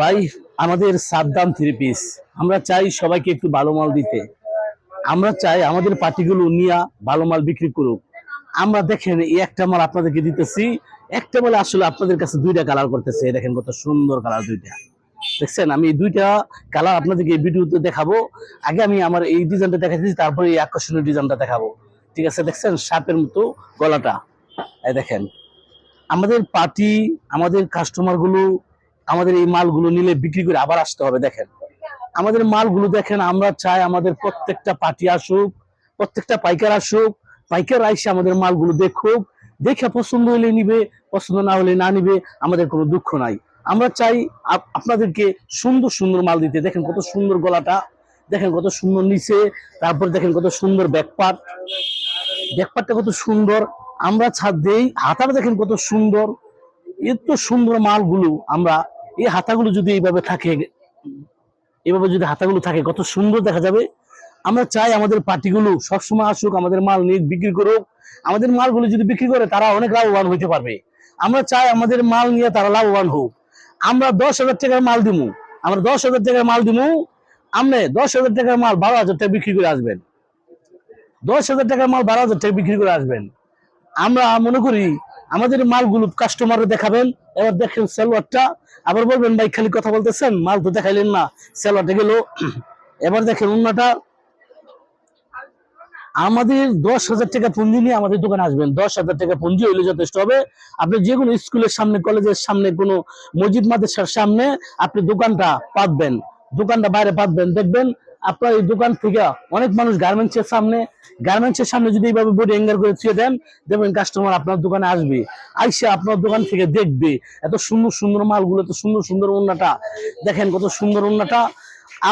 ভাই, আমাদের Saddam three piece আমরা চাই সবাইকে একটু ভালো মাল দিতে। আমরা চাই আমাদের পার্টিগুলো নিয়ে ভালো মাল বিক্রি করুক। আমরা দেখেন, এই একটা মাল আপনাদেরকে দিতেছি। একটা মাল আসলে আপনাদের কাছে দুইটা কালার করতেছে। দেখেন কত সুন্দর কালার দুইটা। দেখছেন, আমি দুইটা কালার আপনাদেরকে এই ভিডিওতে দেখাবো। আগে আমি আমার এই ডিজাইনটা দেখাচ্ছি তারপরে এই আকর্ষণীয় ডিজাইনটা দেখাবো। ঠিক আছে, দেখছেন? সাপের মতো গলাটা। এই দেখেন, আমাদের পার্টি আমাদের কাস্টমারগুলো আমাদের এই মালগুলো নিলে বিক্রি করে আবার আসতে হবে, দেখেন। আমাদের মালগুলো দেখেন, আমরা চাই আমাদের প্রত্যেকটা পার্টি আসুক, প্রত্যেকটা পাইকার আসুক, পাইকার আইসে আমাদের মালগুলো দেখুক, দেখে পছন্দ হলে নিবে, পছন্দ না হলে না নিবে, আমাদের কোনো দুঃখ নাই। আমরা চাই আপ- আপনাদেরকে সুন্দর সুন্দর মাল দিতে। দেখেন কত সুন্দর গলাটা, দেখেন কত সুন্দর নিচে, তারপর দেখেন কত সুন্দর ব্যাকপাট ব্যাকপাটটা কত সুন্দর, আমরা ছাদ দেই, হাতাটা দেখেন কত সুন্দর। এত সুন্দর মালগুলো আমরা এই হাতাগুলো যদি এইভাবে থাকে এভাবে যদি হাতাগুলো থাকে, কত সুন্দর দেখা যাবে। আমরা চাই আমাদের পার্টিগুলো সবসময় আসুক, আমাদের মাল নিয়ে বিক্রি করুক। আমাদের মালগুলো যদি বিক্রি করে, তারা অনেক লাভবান হইতে পারবে। আমরা চাই আমাদের মাল নিয়ে তারা লাভবান হোক। আমরা দশ হাজার টাকার মাল দিমু। আমরা দশ হাজার টাকার মাল দিমু। আপনি দশ হাজার টাকার মাল বারো হাজার টাকা বিক্রি করে আসবেন। দশ হাজার টাকার মাল বারো হাজার টাকা বিক্রি করে আসবেন। আমরা মনে করি আমাদের মালগুলো কাস্টমারে দেখাবেন, এবার দেখেন সেলোয়ারটা। আবার বলবেন, ভাই, খালি কথা বলতেছেন, মাল তো দেখাইলেন না, সেলোয়ারটা গেল। এবার দেখেন অন্যটা আমাদের দশ হাজার টাকা পুঁজি নিয়ে আমাদের দোকানে আসবেন। দশ হাজার টাকা পুঁজি হইলে যথেষ্ট হবে। আপনি যে কোনো স্কুলের সামনে, কলেজের সামনে, কোনো মসজিদ, মাদ্রাসার সামনে আপনি দোকানটা পাতবেন। দোকানটা বাইরে পাতবেন, দেখবেন আপনার এই দোকান থেকে অনেক মানুষ গার্মেন্টস এর সামনে গার্মেন্টস এর সামনে যদি এইভাবে বডি হ্যাঙ্গার করে ছুঁয়ে দেন, দেখবেন কাস্টমার আপনার দোকানে আসবে। আইসে আপনার দোকান থেকে দেখবে এত সুন্দর সুন্দর মালগুলো, এত সুন্দর সুন্দর ওন্নাটা দেখেন কত সুন্দর ওন্নাটা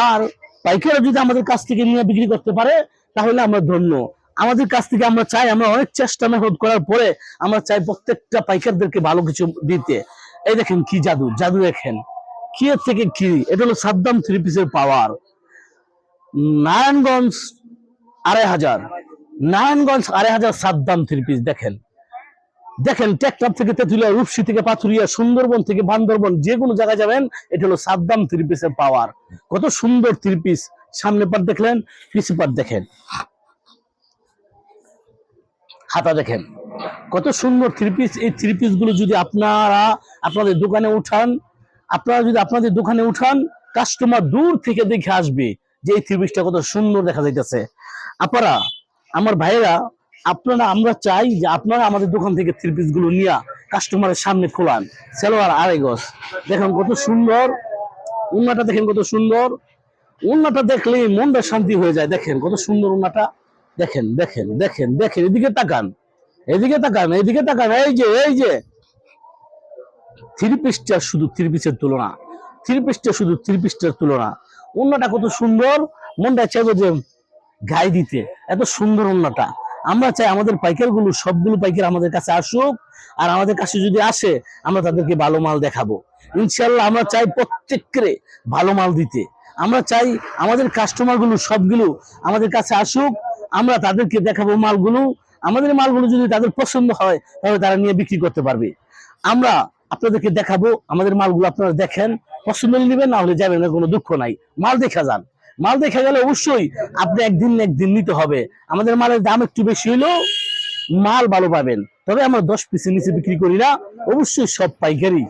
আর পাইকাররা যদি আমাদের কাছ থেকে নিয়ে বিক্রি করতে পারে, তাহলে আমরা ধন্য। আমাদের কাছ থেকে আমরা চাই, আমরা অনেক চেষ্টা মেহনত করার পরে আমরা চাই প্রত্যেকটা পাইকারদেরকে ভালো কিছু দিতে। এই দেখেন কি জাদু জাদু দেখেন। কি থেকে কি? এটা হলো সাদ্দাম থ্রি পিসের পাওয়ার নারায়ণগঞ্জ আড়াই হাজার। নারায়ণগঞ্জ আড়াই হাজার সাদ্দাম থ্রি পিস দেখেন। দেখেন টেকটাপ থেকে তেতুলিয়া, রূপসী থেকে পাথুরিয়া, সুন্দরবন থেকে বান্দরবন, যে কোনো জায়গায় যাবেন, এটা হলো সাদ্দাম থ্রি পিসের পাওয়ার কত সুন্দর থ্রি পিস সামনে পাট দেখলেন পিছু পাট দেখেন। হাতা দেখেন। কত সুন্দর থ্রি পিস এই থ্রি পিসগুলো যদি আপনারা আপনাদের দোকানে উঠান, আপনারা যদি আপনাদের দোকানে উঠান কাস্টমার দূর থেকে দেখে আসবে। যে এই কত সুন্দর দেখা যাইতেছে। আপনারা, আমার ভাইয়েরা, আপনারা, আমরা চাই যে আপনারা আমাদের দোকান থেকে থ্রি পিসগুলো নিয়ে কাস্টমারের সামনে খোলান। সেলোয়ার আড়াই গজ। দেখেন কত সুন্দর। উন্নাটা দেখেন কত সুন্দর। উন্নাটা দেখলে মনটা শান্তি হয়ে যায়। দেখেন কত সুন্দর উন্নাটা। দেখেন দেখেন দেখেন দেখেন, এদিকে তাকান। এদিকে তাকান এদিকে তাকান। এই যে এই যে। থ্রি পিসটা শুধু থ্রি পিসের তুলনা। থ্রি পিসটা শুধু থ্রি পিসটার তুলনা। অন্যটা কত সুন্দর, মনটা চাইব যে গায়ে দিতে। এত সুন্দর অন্যটা। আমরা চাই আমাদের পাইকারগুলো সবগুলো পাইকার আমাদের কাছে আসুক, আর আমাদের কাছে যদি আসে, আমরা তাদেরকে ভালো মাল দেখাবো। ইনশাল্লাহ আমরা চাই প্রত্যেককে ভালো মাল দিতে। আমরা চাই আমাদের কাস্টমারগুলো সবগুলো আমাদের কাছে আসুক, আমরা তাদেরকে দেখাবো মালগুলো। আমাদের মালগুলো যদি তাদের পছন্দ হয়, তাহলে তারা নিয়ে বিক্রি করতে পারবে। আমরা আপনাদেরকে দেখাবো, আমাদের মালগুলো আপনারা দেখেন। পছন্দ নিবেন, না হলে যাবেন কোনো দুঃখ নাই। মাল দেখা যান। মাল দেখা গেলে অবশ্যই আপনি একদিন একদিন নিতে হবে। আমাদের মালের দাম একটু বেশি হলেও মাল ভালো পাবেন। তবে আমরা দশ পিসের নিচে বিক্রি করি না, অবশ্যই সব পাইকারি।